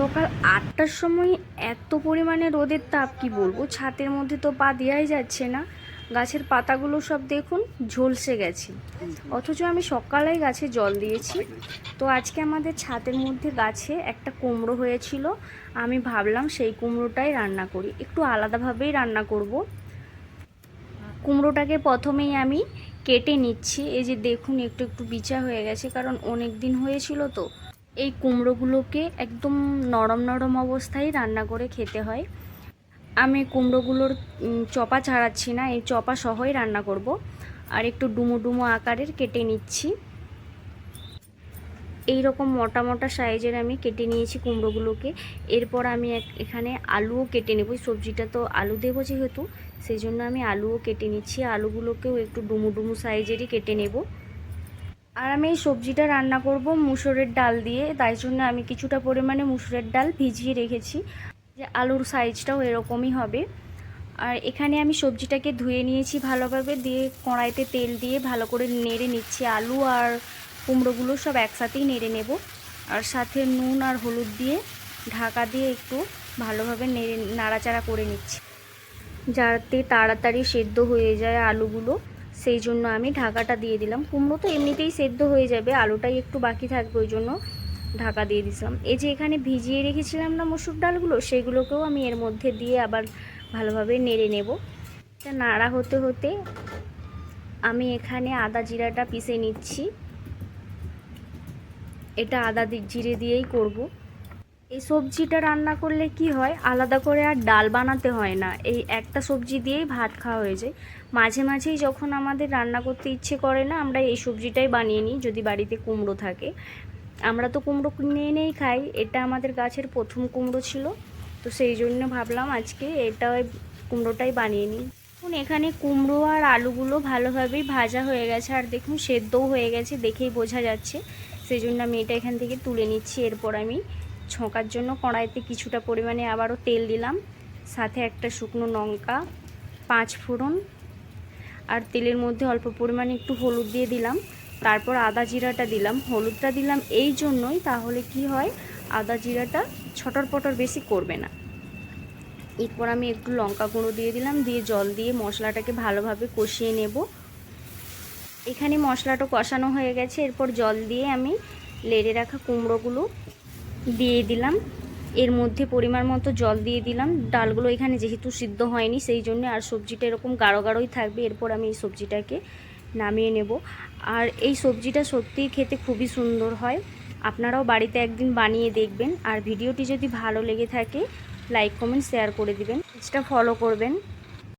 সকাল আটটার সময় এত পরিমাণে রোদের তাপ, কি বলব? ছাতের মধ্যে তো পা দেওয়াই যাচ্ছে না। গাছের পাতাগুলো সব দেখুন, ঝলসে গেছে। অথচ আমি সকালেই গাছে জল দিয়েছি। তো আজকে আমাদের ছাদের মধ্যে গাছে একটা কুমড়ো হয়েছিল। আমি ভাবলাম সেই কুমড়োটাই রান্না করি। একটু আলাদাভাবেই রান্না করব। কুমড়োটাকে প্রথমেই আমি কেটে নিচ্ছি। এই যে দেখুন, একটু একটু বিচা হয়ে গেছে, কারণ অনেক দিন হয়েছিল তো। এই কুমড়োগুলোকে একদম নরম নরম অবস্থায় রান্না করে খেতে হয়। আমি কুমড়োগুলোর চপা ছাড়াচ্ছি না, এই চপা সহই রান্না করব। আর একটু ডুমো ডুমো আকারের কেটে নিচ্ছি। এই রকম মোটা মোটা সাইজের আমি কেটে নিয়েছি কুমড়োগুলোকে। এরপর আমি এখানে আলুও কেটে নেব। সবজিটা তো আলু দেবো যেহেতু, সেই জন্য আমি আলুও কেটে নিচ্ছি। আলুগুলোকেও একটু ডুমু ডুমু সাইজেরই কেটে নেব। আর আমি এই সবজিটা রান্না করব মুসুরের ডাল দিয়ে। তাই জন্য আমি কিছুটা পরিমাণে মুসুরের ডাল ভিজিয়ে রেখেছি। যে আলুর সাইজটাও এরকমই হবে। আর এখানে আমি সবজিটাকে ধুয়ে নিয়েছি ভালোভাবে। দিয়ে কড়াইতে তেল দিয়ে ভালো করে নেড়ে নিচ্ছি আলু আর কুমড়োগুলো সব একসাথেই নেড়ে নেব। আর সাথে নুন আর হলুদ দিয়ে ঢাকা দিয়ে একটু ভালোভাবে নেড়ে নাড়াচাড়া করে নিচ্ছি। যাতে তাড়াতাড়ি সেদ্ধ হয়ে যায় আলুগুলো। সেই জন্য আমি ঢাকাটা দিয়ে দিলাম। কুমড়ো তো এমনিতেই সেদ্ধ হয়ে যাবে, আলুটাই একটু বাকি থাকবে ওই জন্য ঢাকা দিয়ে দিছিলাম। এই যে এখানে ভিজিয়ে রেখেছিলাম না মসুর ডালগুলো, সেগুলোকেও আমি এর মধ্যে দিয়ে আবার ভালোভাবে নেড়ে নেব। তা নাড়া হতে হতে আমি এখানে আদা জিরাটা পিষে নিচ্ছি। এটা আদা জিরে দিয়েই করব। এই সবজিটা রান্না করলে কি হয়? আলাদা করে আর ডাল বানাতে হয় না। এই একটা সবজি দিয়েই ভাত খাওয়া হয়ে যায়। মাঝে মাঝেই যখন আমাদের রান্না করতে ইচ্ছে করে না, আমরা এই সবজিটাই বানিয়ে নিই, যদি বাড়িতে কুমড়ো থাকে। আমরা তো কুমড়ো কিনে এনেই খাই। এটা আমাদের গাছের প্রথম কুমড়ো ছিল। তো সেই জন্য ভাবলাম আজকে এটা কুমড়োটাই বানিয়ে নিই। এখন এখানে কুমড়ো আর আলুগুলো ভালোভাবেই ভাজা হয়ে গেছে। আর দেখুন, সেদ্ধও হয়ে গেছে, দেখেই বোঝা যাচ্ছে। সেই জন্য আমি এটা এখান থেকে তুলে নিচ্ছি। এরপর আমি ছকার জন্য কড়াইতে কিছুটা পরিমাণে আবারও তেল দিলাম, সাথে একটা শুকনো লঙ্কা, পাঁচ ফোড়ন, আর তেলের মধ্যে অল্প পরিমাণে একটু হলুদ দিয়ে দিলাম, তারপর আদা জিরাটা দিলাম। হলুদটা দিলাম এই জন্যই তাহলে কি হয়, আদা জিরাটা ছটর পটর বেশি করবে না। এরপর আমি একটু লঙ্কা গুঁড়ো দিয়ে দিলাম, দিয়ে জল দিয়ে মশলাটাকে ভালোভাবে কষিয়ে নেব। এখানে মশলাটা কষানো হয়ে গেছে, এরপর জল দিয়ে আমি লেড়ে রাখা কুমড়োগুলো দিয়ে দিলাম। এর মধ্যে পরিমাণ মতো জল দিয়ে দিলাম। ডালগুলো এখানে যেহেতু সিদ্ধ হয়নি, সেই জন্য আর সবজিটা এরকম গাঢ় গাঢ়ই থাকবে। এরপর আমি এই সবজিটাকে নামিয়ে নেব। আর এই সবজিটা সত্যিই খেতে খুবই সুন্দর হয়। আপনারাও বাড়িতে একদিন বানিয়ে দেখবেন। আর ভিডিওটি যদি ভালো লেগে থাকে, লাইক, কমেন্ট, শেয়ার করে দিবেন। পেজটা ফলো করবেন।